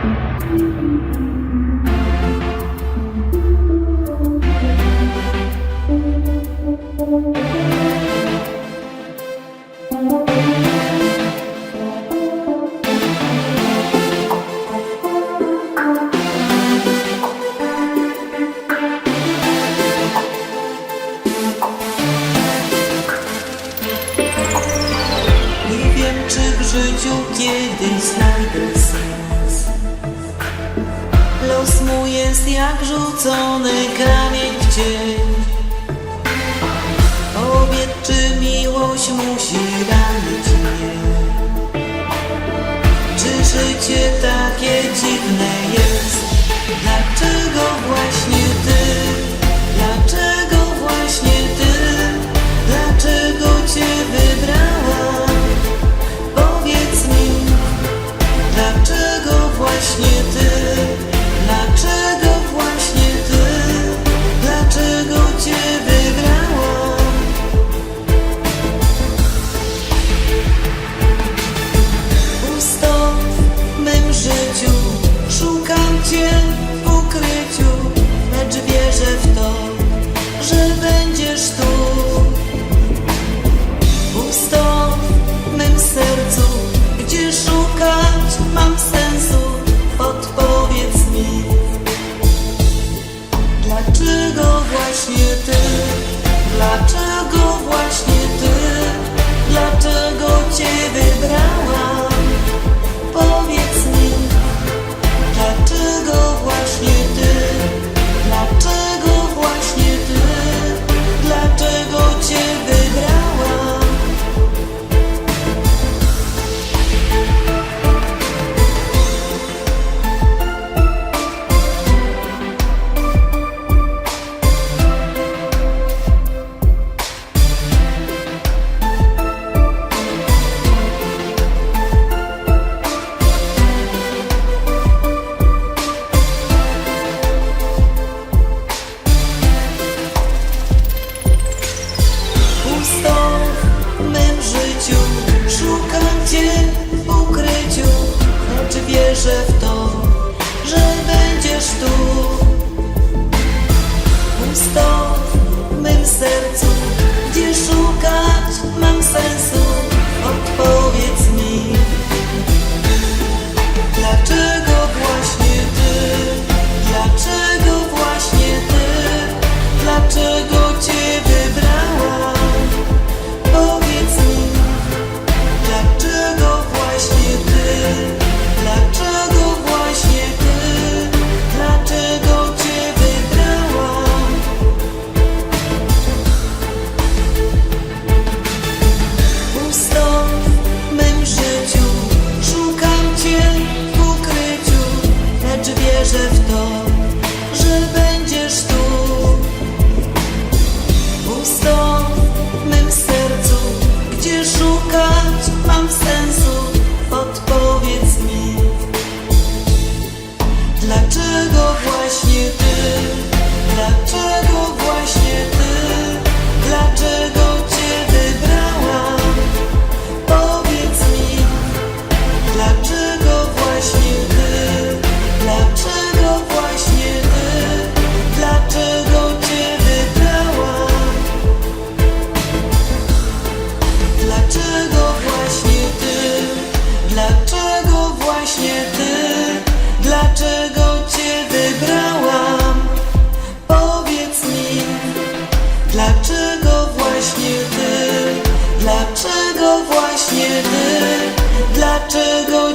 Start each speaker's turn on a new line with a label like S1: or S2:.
S1: Nie wiem, czy w życiu kiedyś los mu jest jak rzucony kamień w cień. Powiedz, czy miłość musi dać. wierzę w to, że będziesz tu. Pusto w mym sercu, gdzie szukać mam sensu. Dlaczego właśnie ty? Dlaczego właśnie ty? Dlaczego